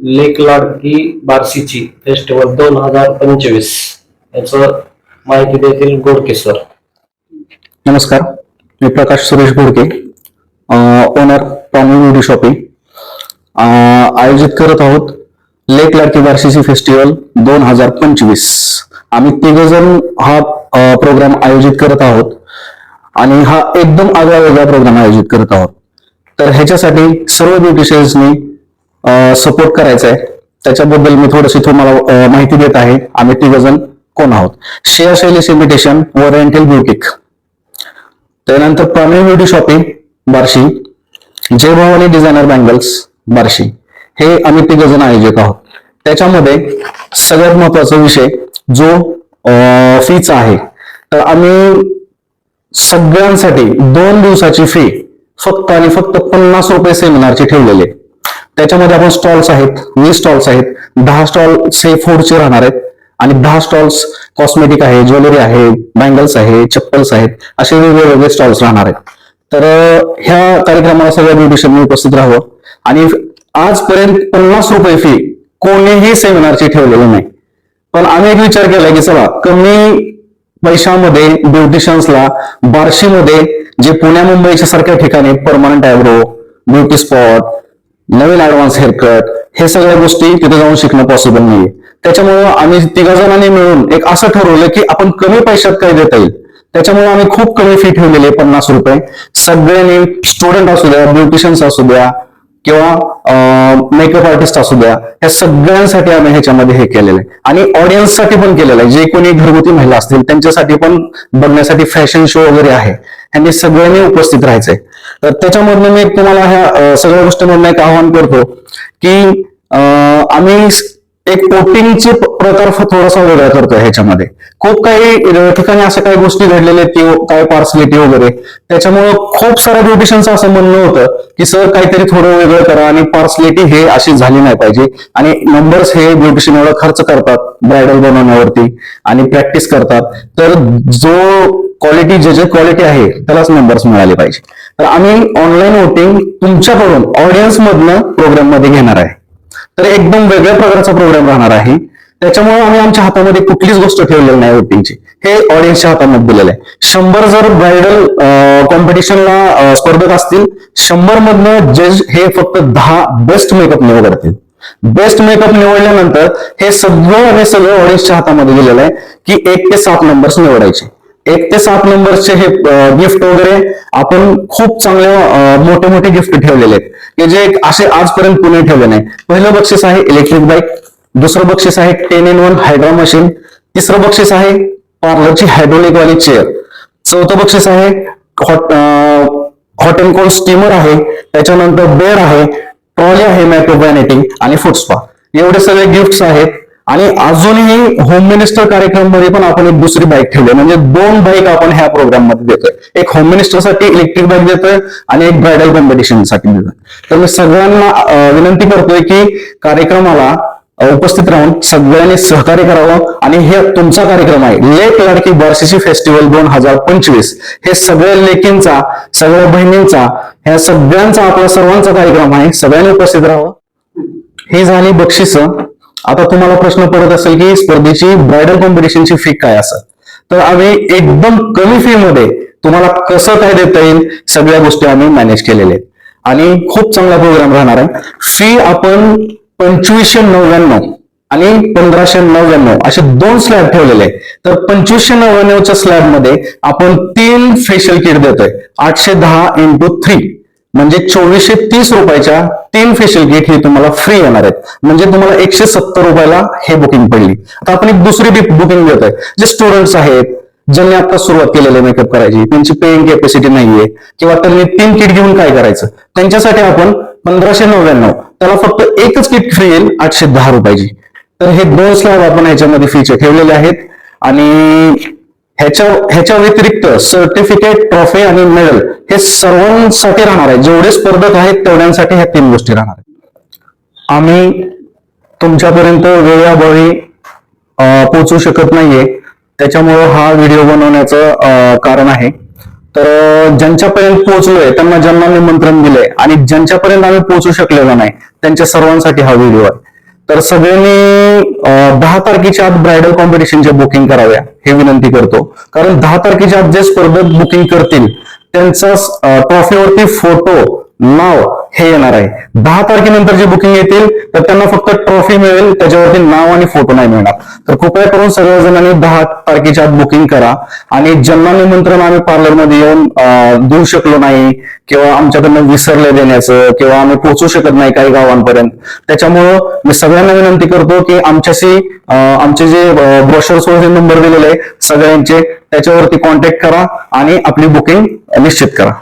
लेक लाडकी बार्शीची festival दोन हजार पंचवीस. याच माहिती देतील गोडके सर नमस्कार मी Prakash Suresh Godke owner Tommy beauty shopping आयोजित करत आहोत लेक लाडकी बार्शीची फेस्टिवल दोन हजार पंचवीस. आम्ही तिघ जण हा प्रोग्राम आयोजित करत आहोत आणि हा एकदम आगळा वेगळा प्रोग्राम आयोजित करत आहोत. तर ह्याच्यासाठी सर्व ब्युटिशियन्सनी सपोर्ट करायचा आहे त्याच्याबद्दल मी थोडीशी तुम्हाला माहिती देत आहे. आम्ही तिघ कोण आहोत? Shreya Shailesh imitation oriental boutique त्यानंतर प्राणी beauty shopping Barshi. Jai Bhavani designer bangles Barshi. हे आम्ही तिघ आयोजक आहोत. त्याच्यामध्ये सगळ्यात महत्त्वाचा विषय जो फीचा आहे. तर आम्ही सगळ्यांसाठी दोन दिवसाची फी फक्त आणि फक्त पन्नास रुपये सेमिनारची ठेवलेली आहे. त्याच्यामध्ये आपण स्टॉल्स आहेत वीस स्टॉल्स आहेत दहा स्टॉल से फूडचे राहणार आहेत. आणि दहा स्टॉल्स कॉस्मेटिक आहे ज्वेलरी आहे बँगल्स आहे चप्पल्स आहेत असे वेगवेगळे स्टॉल्स राहणार आहेत. तर ह्या कार्यक्रमाला सगळ्या ब्युटिशियननी उपस्थित राहावं. आणि आजपर्यंत पन्नास रुपये फी कोणीही सेमिनारची ठेवलेली नाही. पण आम्ही एक विचार केला की चला कमी पैशामध्ये ब्युटिशियन्सला बार्शीमध्ये जे पुण्या मुंबईच्या सारख्या ठिकाणी परमनंट आयब्रो ब्युटी स्पॉट नवीन ऍडव्हान्स हेअरकट हे सगळ्या गोष्टी तिथे जाऊन शिकणं पॉसिबल नाही त्याच्यामुळं आम्ही तिघा जणांनी मिळून एक असं ठरवलं की आपण कमी पैशात काय देता येईल. त्याच्यामुळे आम्ही खूप कमी फी ठेवलेली आहे पन्नास रुपये. सगळ्यांनी स्टुडंट असू द्या ब्युटिशियन्स असू द्या किंवा मेकअप आर्टिस्ट असू द्या या सगळ्यांसाठी आम्ही ह्याच्यामध्ये हे केलेलं आहे. आणि ऑडियन्ससाठी पण केलेलं आहे. जे कोणी घरगुती महिला असतील त्यांच्यासाठी पण बघण्यासाठी फॅशन शो वगैरे आहे. ह्यांनी सगळ्यांनी उपस्थित राहायचंय. तर त्याच्यामधनं मी तुम्हाला ह्या सगळ्या गोष्टींमधनं एक आवाहन करतो की आम्ही एक पोटिंगचे प्रकार थोडासा वेगळा करतो ह्याच्यामध्ये. खूप काही ठिकाणी अशा काही गोष्टी घडलेल्या आहेत की काय पार्सलिटी वगैरे. त्याच्यामुळं खूप साऱ्या ब्युटिशियनचं असं म्हणणं होतं की सर काहीतरी थोडं वेगळं करा आणि पार्सलिटी हे अशी झाली नाही पाहिजे. आणि नंबर्स हे ब्युटिशियन एवढा खर्च करतात ब्रायडल बनवण्यावरती आणि प्रॅक्टिस करतात. तर जो क्वालिटी जे जे क्वालिटी आहे त्यालाच नंबर्स मिळाले पाहिजे. तर आम्ही ऑनलाईन वोटिंग तुमच्याकडून ऑडियन्स मधनं प्रोग्राममध्ये घेणार आहे. तर एकदम वेगळ्या प्रकारचा प्रोग्राम राहणार आहे. त्याच्यामुळे आम्ही आमच्या हातामध्ये कुठलीच गोष्ट ठेवलेली नाही वोटिंगची हे ऑडियन्सच्या हातामध्ये दिलेलं आहे. शंभर जर ब्रायडल कॉम्पिटिशनला स्पर्धक असतील शंभर मधनं जज हे फक्त दहा बेस्ट मेकअप निवडतील बेस्ट मेकअप निवडल्यानंतर हे सगळं आणि सगळं ऑडियन्सच्या हातामध्ये दिलेलं आहे की एक ते सात नंबर्स निवडायचे. एक ते सात नंबरचे हे गिफ्ट वगैरे आपण खूप चांगले मोठे मोठे गिफ्ट ठेवलेले आहेत. की जे असे आजपर्यंत पुणे ठेवले नाही. पहिलं बक्षीस आहे इलेक्ट्रिक बाईक दुसरं बक्षीस आहे ten in one hydra machine तिसरं बक्षीस आहे पार्लरची हायड्रोलिक वाली चेअर चौथं बक्षीस आहे hot hot and cold steamer आहे. त्याच्यानंतर बेड आहे ट्रॉली आहे मॅक्रो वॅनिटी आणि फुटस्पा एवढे सगळे गिफ्ट्स आहेत. आणि अजूनही होम मिनिस्टर कार्यक्रममध्ये पण आपण एक दुसरी बाईक ठेवली म्हणजे दोन बाईक आपण ह्या प्रोग्राममध्ये देतोय. एक होम मिनिस्टरसाठी इलेक्ट्रिक बाईक देतोय आणि एक ब्रायडल कॉम्पिटिशनसाठी देतोय. तर मी सगळ्यांना विनंती करतोय की कार्यक्रमाला उपस्थित राहून सगळ्यांनी सहकार्य करावं आणि हे तुमचा कार्यक्रम आहे. लेक लाडकी बार्शीची फेस्टिवल दोन हजार पंचवीस. हे सगळ्या लेकींचा सगळ्या बहिणींचा ह्या सगळ्यांचा आपला सर्वांचा कार्यक्रम आहे. सगळ्यांनी उपस्थित राहावं. हे झाली बक्षिस. आता तुम्हाला प्रश्न पडत असेल की स्पर्धेची ब्रायडल कॉम्पिटिशनची फी काय असेल तर आम्ही एकदम कमी फी मध्ये तुम्हाला कसं काय देता येईल सगळ्या गोष्टी आम्ही मॅनेज केलेल्या आहेत. आणि खूप चांगला प्रोग्राम राहणार आहे. फी आपण पंचवीसशे नव्याण्णव आणि पंधराशे नव्याण्णव असे दोन स्लॅब ठेवलेले आहेत. तर पंचवीसशे नव्याण्णवच्या स्लॅबमध्ये आपण तीन फेशियल किट देतोय. आठशे दहा इंटू थ्री म्हणजे चोवीसशे तीस रुपयाच्या तीन फेशियल किट ही तुम्हाला फ्री येणार आहेत. म्हणजे तुम्हाला एकशे सत्तर रुपयाला हे बुकिंग पडली. आता आपण एक दुसरी बुकिंग देतोय. जे स्टुडंट्स आहेत ज्यांनी आता सुरुवात केलेली मेकअप करायची त्यांची पेईंग कॅपॅसिटी नाहीये किंवा त्यांनी तीन किट घेऊन काय करायचं त्यांच्यासाठी आपण पंधराशे नव्याण्णव. त्याला फक्त एकच किट फ्री येईल आठशे दहा रुपयाची. तर हे दोन स्लॅब आपण ह्याच्यामध्ये फीचे ठेवलेले आहेत. आणि ह्याच्या ह्याच्या व्यतिरिक्त सर्टिफिकेट ट्रॉफी आणि मेडल हे सर्वांसाठी राहणार आहे. जेवढे स्पर्धक आहेत तेवढ्यांसाठी ह्या तीन गोष्टी राहणार आहेत. आम्ही तुमच्यापर्यंत वेळाबळी पोचू पोहोचू शकत नाहीये. त्याच्यामुळं हा व्हिडिओ बनवण्याचं कारण आहे. तर ज्यांच्यापर्यंत पोहोचलोय त्यांना ज्यांना निमंत्रण दिलंय आणि ज्यांच्यापर्यंत आम्ही पोहोचू शकलेलो नाही त्यांच्या सर्वांसाठी हा व्हिडिओ आहे. तर सगळ्यांनी दहा तारखेच्या आत ब्रायडल कॉम्पिटिशनच्या बुकिंग कराव्या हे विनंती करतो. कारण दहा तारखेच्या आत जे स्पर्धक बुकिंग करतील त्यांचा ट्रॉफीवरती फोटो नाव हे येणार आहे. दहा तारखेनंतर जे बुकिंग येतील तर त्यांना फक्त ट्रॉफी मिळेल त्याच्यावरती नाव आणि फोटो नाही मिळणार. तर कृपया करून सर्वजणांनी दहा तारखेच्या आत बुकिंग करा. आणि ज्यांना निमंत्रण आम्ही पार्लरमध्ये येऊन देऊ शकलो नाही किंवा आमच्याकडनं विसरले देण्याचं किंवा आम्ही पोहोचू शकत नाही काही गावांपर्यंत त्याच्यामुळं मी सगळ्यांना विनंती करतो की आमच्याशी आमचे जे ब्रोशर्स वरचे नंबर दिलेले आहे सगळ्यांचे त्याच्यावरती कॉन्टॅक्ट करा आणि आपली बुकिंग निश्चित करा.